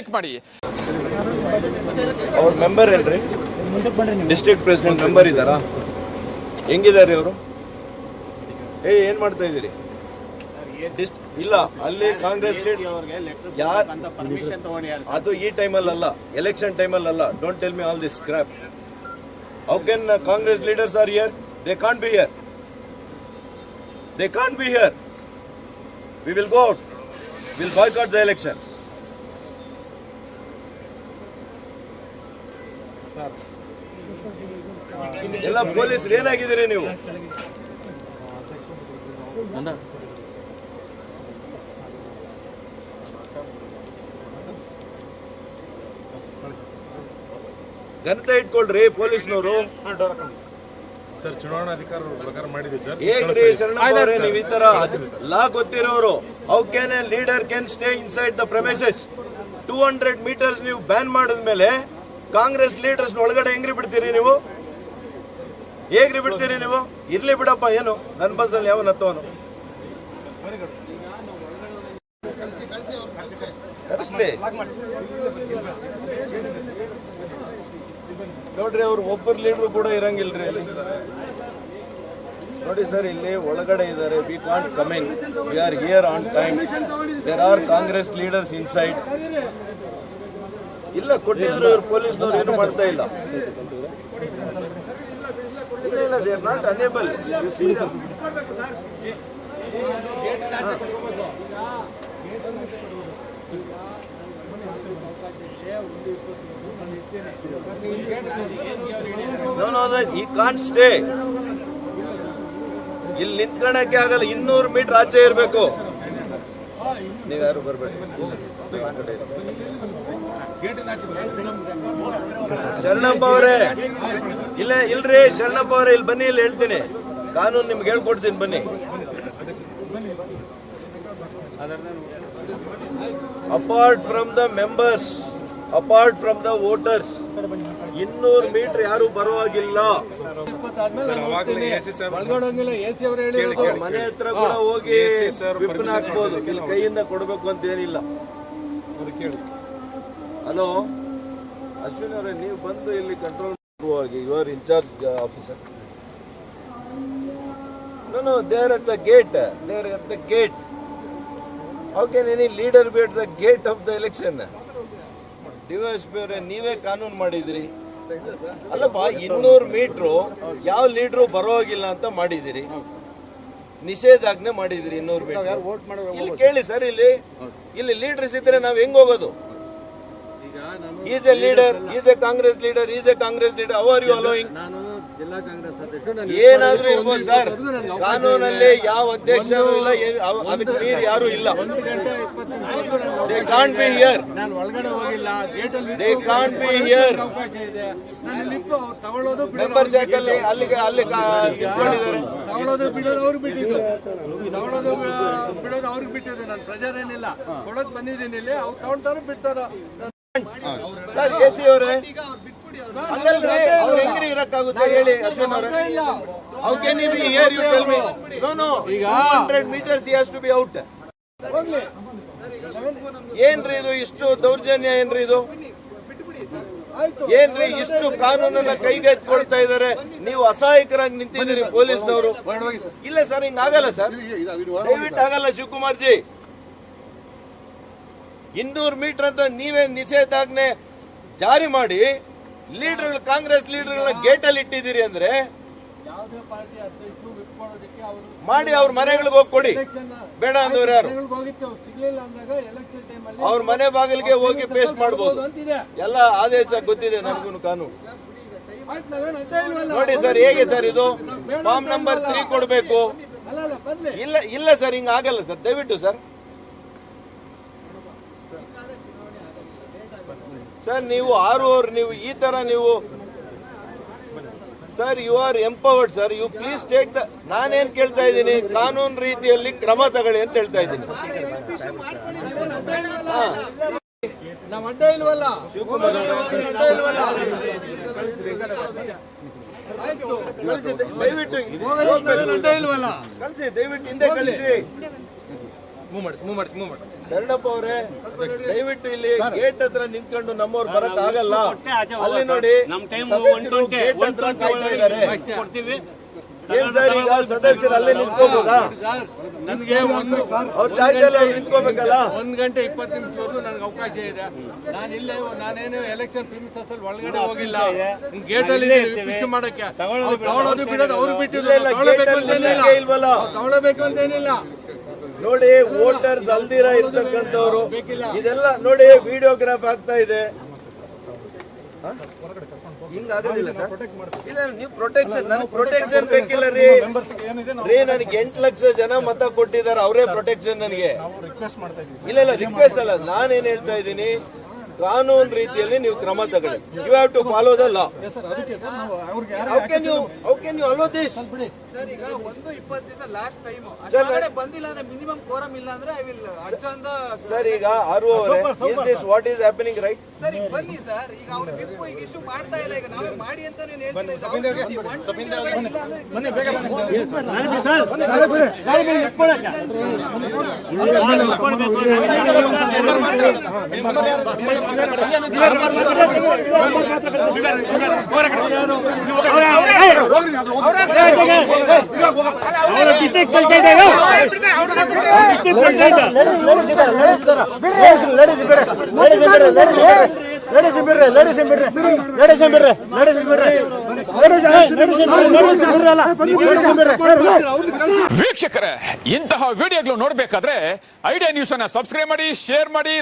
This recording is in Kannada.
ಲೈಕ್ ಮಾಡಿ. ಅವ್ರ ಮೆಂಬರ್ ಡಿಸ್ಟ್ರಿಕ್ಟ್ ಪ್ರೆಸಿಡೆಂಟ್ ಮೆಂಬರ್ ಇದ್ದಾರಾ? ಹೆಂಗಿದ್ದಾರೆ ಇವರು ಏ, ಏನ್ ಮಾಡ್ತಾ ಇದ್ದೀರಿ? ಇಲ್ಲ, ಅಲ್ಲಿ ಕಾಂಗ್ರೆಸ್ ಅದು ಈ ಟೈಮಲ್ಲಿ ಅಲ್ಲ ಎಲೆಕ್ಷನ್ ಟೈಮಲ್ಲಿ ಅಲ್ಲ don't tell me all this crap how can Congress leaders are here they can't be here they can't be here we will go out will boycott the election ಎಲ್ಲ ಪೊಲೀಸರು ಏನಾಗಿದ್ದೀರಿ ನೀವು? ಘನತೆ ಇಟ್ಕೊಳ್ರಿ ಪೊಲೀಸ್ನವರು. ಸರ್ ಚುನಾವಣಾಧಿಕಾರ ಪ್ರಕಾರ ಮಾಡಿದ್ವಿ ಸರ್. ಹೇಗ್ರಿ ಶರಣ ಅವರೇ ನೀವು ಈ ತರ ಲಾ ಗೊತ್ತಿರೋರು how can a leader can stay inside the premises two hundred metres ನೀವು ಬ್ಯಾನ್ ಮಾಡಿದ್ಮೇಲೆ ಕಾಂಗ್ರೆಸ್ ಲೀಡರ್ಸ್ ಒಳಗಡೆ ಹೆಂಗ್ರಿ ಬಿಡ್ತೀರಿ ನೀವು? ಹೇಗ್ರಿ ಬಿಡ್ತೀರಿ ನೀವು? ಇರ್ಲಿ ಬಿಡಪ್ಪ, ಏನು? ನನ್ನ ಬಸ್ಸಲ್ಲಿ ಯಾವ ನತ್ತವನು ನೋಡ್ರಿ, ಅವ್ರು ಒಬ್ಬರು ಲೀಡ್ರು ಕೂಡ ಇರಂಗಿಲ್ರಿ ನೋಡಿ ಸರ್, ಇಲ್ಲಿ ಒಳಗಡೆ ಇದ್ದಾರೆ we can't coming we are here on time there are Congress leaders inside ಇಲ್ಲ ಕೊಟ್ಟಿದ್ರು ಇವ್ರು ಪೊಲೀಸ್ನವ್ರು ಏನು ಮಾಡ್ತಾ ಇಲ್ಲ. ಇಲ್ಲ ಇಲ್ಲ they are not unable you see no ಈ ಕಾಂಟ್ ಸ್ಟೇ ಇಲ್ಲಿ ನಿಂತ್ಕೊಳಕ್ಕೆ ಆಗಲ್ಲ. ಇನ್ನೂರು ಮೀಟರ್ ಆಚೆ ಇರಬೇಕು. ನೀವು ಬರ್ಬೇಡಿ? ಬರಬೇಡಿ ಶರಣಪ್ಪ ಅವರೇ, ಇಲ್ಲ ಇಲ್ರಿ, ಶರಣಪ್ಪ ಅವರೇ, ಇಲ್ಲಿ ಬನ್ನಿ, ಇಲ್ಲಿ ಹೇಳ್ತೀನಿ. ಕಾನೂನು ನಿಮ್ಗೆ ಹೇಳ್ಕೊಡ್ತೀನಿ, ಬನ್ನಿ. Apart from the members apart from the voters ಇನ್ನೂರು ಮೀಟರ್ ಯಾರು ಬರುವಾಗಿಲ್ಲ ಮನೆ ಹತ್ರ ಕೂಡ ಹೋಗಿ ವಿಪ್ಪನ್ ಹಾಕ್ಬೋದು. ಇಲ್ಲಿ ಕೈಯಿಂದ ಕೊಡಬೇಕು ಅಂತ ಏನಿಲ್ಲ ಹಲೋ? ಅಶ್ವಿನ್ ಅವರೇ ನೀವು ಬಂದು ಇಲ್ಲಿ ಕಂಟ್ರೋಲ್ ಹೋಗಿ. Your in charge officer no no there at the gate there at the gate how can any leader be at the gate of the election DYSP ಅವರೇ ನೀವೇ ಕಾನೂನು ಮಾಡಿದಿರಿ. ಅಲ್ಲಪ್ಪ ಇನ್ನೂರು ಮೀಟ್ರು ಯಾವ ಲೀಡ್ರು ಬರೋಗಿಲ್ಲ ಅಂತ ಮಾಡಿದಿರಿ ನಿಷೇಧಾಜ್ಞೆ ಮಾಡಿದಿರಿ ಇನ್ನೂರು ಮೀಟರ್. ಇಲ್ಲಿ ಕೇಳಿ ಸರ್ ಇಲ್ಲಿ ಇಲ್ಲಿ ಲೀಡರ್ಸ್ ಇದ್ರೆ ನಾವು ಹೆಂಗ್ ಹೋಗೋದು? Is a leader is a Congress leader is a Congress leader how are you allowing ಏನಾದ್ರೂ ಇರ್ಬೋದು ಸರ್ ಕಾನೂನಲ್ಲಿ ಯಾವ ಅಧ್ಯಕ್ಷರು ಇಲ್ಲ ಅದಕ್ಕೆ ಮೀರ್ ಯಾರು ಇಲ್ಲ. They can't be here they can't be here member ಯಾಕಲ್ಲಿ ಅಲ್ಲಿಗೆ ಅಲ್ಲಿ ನಿಂತ್ಕೊಂಡಿದ್ದಾರೆ. ಬಿಡೋದು ಅವ್ರಿಗೆ ಬಿಟ್ಟಿದ್ದು. ತಗೊಳ್ಳೋದು ಬಿ- ಬಿಡೋದು ಅವ್ರಿಗೆ ಬಿಟ್ಟಿದ್ದು. ನಾನು ಪ್ರೆಜರ್ ಏನಿಲ್ಲ ಕೊಡೋದು ಬಂದಿದ್ದೀನಿ ಇಲ್ಲಿ. ಅವ್ರು ತಗೊಂತಾರೋ ಬಿಡ್ತಾರೋ. ಸರ್ ಸಿ ಅವರೇ ಹಂಗಲ್ರಿ ಅವ್ರು ಹೆಂಗ್ರಿ ಇರಕ್ಕಾಗುತ್ತೆ ಹೇಳಿ ಅಶ್ವಿನ್ ಅವ್ರೆ. How can you be here you tell me no no ಈಗ 200 metres he has to be out ಏನ್ರಿ ಇದು ಇಷ್ಟು ದೌರ್ಜನ್ಯ ಏನ್ರಿ ಇದು? ಏನ್ರಿ ಇಷ್ಟು ಕಾನೂನನ್ನ ಕೈಗೆತ್ಕೊಳ್ತಾ ಇದಾರೆ ನೀವು ಅಸಹಾಯಕರಾಗಿ ನಿಂತಿದ್ದೀರಿ ಪೊಲೀಸ್ನವರು. ಇಲ್ಲ ಸರ್ ಹಿಂಗ್ ಆಗಲ್ಲ ಸರ್. ದಯವಿಟ್ಟು ಆಗಲ್ಲ ಶಿವಕುಮಾರ್ ಜಿ ಇನ್ನೂರು ಮೀಟರ್ ಅಂತ ನೀವೇ ನಿಷೇಧಾಜ್ಞೆ ಜಾರಿ ಮಾಡಿ ಲೀಡರ್ ಕಾಂಗ್ರೆಸ್ ಲೀಡರ್ಗಳನ್ನ ಗೇಟಲ್ಲಿ ಇಟ್ಟಿದ್ದೀರಿ ಅಂದ್ರೆ ಮಾಡಿ ಅವ್ರ ಮನೆಗಳಿಗೆ ಹೋಗಿ ಕೊಡಿ. ಬೇಡ ಅಂದವ್ರು ಯಾರು? ಅವ್ರು ಮನೆ ಬಾಗಿಲಿಗೆ ಹೋಗಿ ಪೇಸ್ಟ್ ಮಾಡಬಹುದು ಎಲ್ಲ ಆದೇಶ ಗೊತ್ತಿದೆ ನನಗೂ ಕಾನೂನು. ನೋಡಿ ಸರ್ ಹೇಗೆ ಸರ್ ಇದು? ಫಾರ್ಮ್ ನಂಬರ್ ತ್ರೀ ಕೊಡಬೇಕು. ಇಲ್ಲ ಇಲ್ಲ ಸರ್ ಹಿಂಗ ಆಗಲ್ಲ ಸರ್. ದಯವಿಟ್ಟು ಸರ್. ಸರ್ ನೀವು ಆರು ಓವರ್ ನೀವು ಈ ತರ ನೀವು sir you are empowered sir you please take the ನಾನೇನ್ ಕೇಳ್ತಾ ಇದ್ದೀನಿ? ಕಾನೂನು ರೀತಿಯಲ್ಲಿ ಕ್ರಮ ತಗೊಳ್ಳಿ ಅಂತ ಹೇಳ್ತಾ ಇದ್ದೀನಿ. ದಯವಿಟ್ಟು ಕಳಿಸಿ ದಯವಿಟ್ಟು ಹಿಂದೆ ಕಳಿಸಿ. ಮೂವ್ ಮಾಡಿಸಿ ಮೂವ್ ಮಾಡಿಸಿ ಮೂವ್ ಮಾಡಿಸಿ ಶರಣಪ್ಪ ಅವರೇ ದಯವಿಟ್ಟು ಇಲ್ಲಿ ಗೇಟ್ ಹತ್ರ ನಿಂತ್ಕೊಂಡು ನಮ್ಮವ್ರು ಬರಕ್ ಆಗಲ್ಲ ಅಲ್ಲಿ ನೋಡಿ ನಮ್ time ಸದಸ್ಯರು 120, gate ಹತ್ರ ಕಾಯ್ತಾ ಇದ್ದಾರೆ. ಕೊಡ್ತೀವಿ. ಏನ್ ಸರ್ ಈಗ ಸದಸ್ಯರು ಅಲ್ಲೇ ನಿಂತ್ಕೋಬೋದಾ ನನಗೆ ಒಂದು ಅವ್ರ ಜಾಗದಲ್ಲಿ ನಿಂತ್ಕೋಬೇಕಲ್ಲ? ಒಂದ್ ಗಂಟೆ ಇಪ್ಪತ್ತು ನಿಮಿಷವರೆಗೂ ನನಗೆ ಅವಕಾಶ ಇದೆ. ನಾನು ಇಲ್ಲೇ ನಾನೇನು ಎಲೆಕ್ಷನ್ ಪ್ರಿಮಿಸಸ್ ಅಲ್ಲಿ ಒಳಗಡೆ ಹೋಗಿಲ್ಲ. ಗೇಟ್ ಅಲ್ಲಿ ಫಿಕ್ಸ್ ಮಾಡಕ್ಕೆ. ಅವ್ರು ತಗೊಳ್ಳೋದು ಬಿಡೋದು ಅವ್ರು ಬಿಟ್ಟಿದ್ದು ಇಲ್ಲ, ತಗೊಳ್ಳಬೇಕು ಅಂತೇನಿಲ್ಲ ತಗೊಳ್ಳಬೇಕು ಅಂತೇನಿಲ್ಲ ನೋಡಿ ವೋಟರ್ಸ್ ಅಲ್ದಿರ ಇರ್ತಕ್ಕಂಥವ್ರು. ಇದೆಲ್ಲ ನೋಡಿ ವಿಡಿಯೋಗ್ರಾಫ್ ಆಗ್ತಾ ಇದೆ. ಹ? ಹಿಂಗ್ ಸರ್. ಇಲ್ಲ ನೀವು ಪ್ರೊಟೆಕ್ಷನ್ ನನಗೆ ಪ್ರೊಟೆಕ್ಷನ್ ಬೇಕಿಲ್ಲ ರೀ. ರೀ ನನಗೆ ಎಂಟು ಲಕ್ಷ ಜನ ಮತ ಕೊಟ್ಟಿದ್ದಾರೆ ಅವರೇ ಪ್ರೊಟೆಕ್ಷನ್ ನನಗೆ. ಇಲ್ಲ ಇಲ್ಲ ರಿಕ್ವೆಸ್ಟ್ ಅಲ್ಲ. ನಾನೇನ್ ಹೇಳ್ತಾ ಇದ್ದೀನಿ ಕಾನೂನು ರೀತಿಯಲ್ಲಿ ನೀವು ಕ್ರಮ ತಗೊಳ್ಳಿ. You have to follow the law how can you how can you allow this sir ಈಗ ಒಂದು ಇಪ್ಪತ್ತು ದಿವಸ ಲಾಸ್ಟ್ ಟೈಮ್ ಅಷ್ಟೊಳಗಡೆ ಬಂದಿಲ್ಲ ಅಂದ್ರೆ ಮಿನಿಮಮ್ ಕೋರಮ್ ಇಲ್ಲ ಅಂದ್ರೆ ಐ ವಿಲ್ ಅರ್ಜನ್ ಸರ್ ಈಗ ಆರು ಅವರೇ is this what is happening right sir ಈಗ ಬನ್ನಿ ಸರ್ ಈಗ ಅವ್ರು ವಿಪ್ ಈಗ ಇಶ್ಯೂ ಮಾಡ್ತಾ ಇಲ್ಲ ಈಗ ನಾವೇ ಮಾಡಿ ಅಂತ ನಾನು ಹೇಳ್ತೀನಿ ಅಂದ್ರೆ ವೀಕ್ಷಕರೇ ಇಂತಹ ವಿಡಿಯೋಗಳು ನೋಡ್ಬೇಕಾದ್ರೆ ಐಡಿಯಾ ನ್ಯೂಸ್ ಅನ್ನ ಸಬ್ಸ್ಕ್ರೈಬ್ ಮಾಡಿ ಶೇರ್ ಮಾಡಿ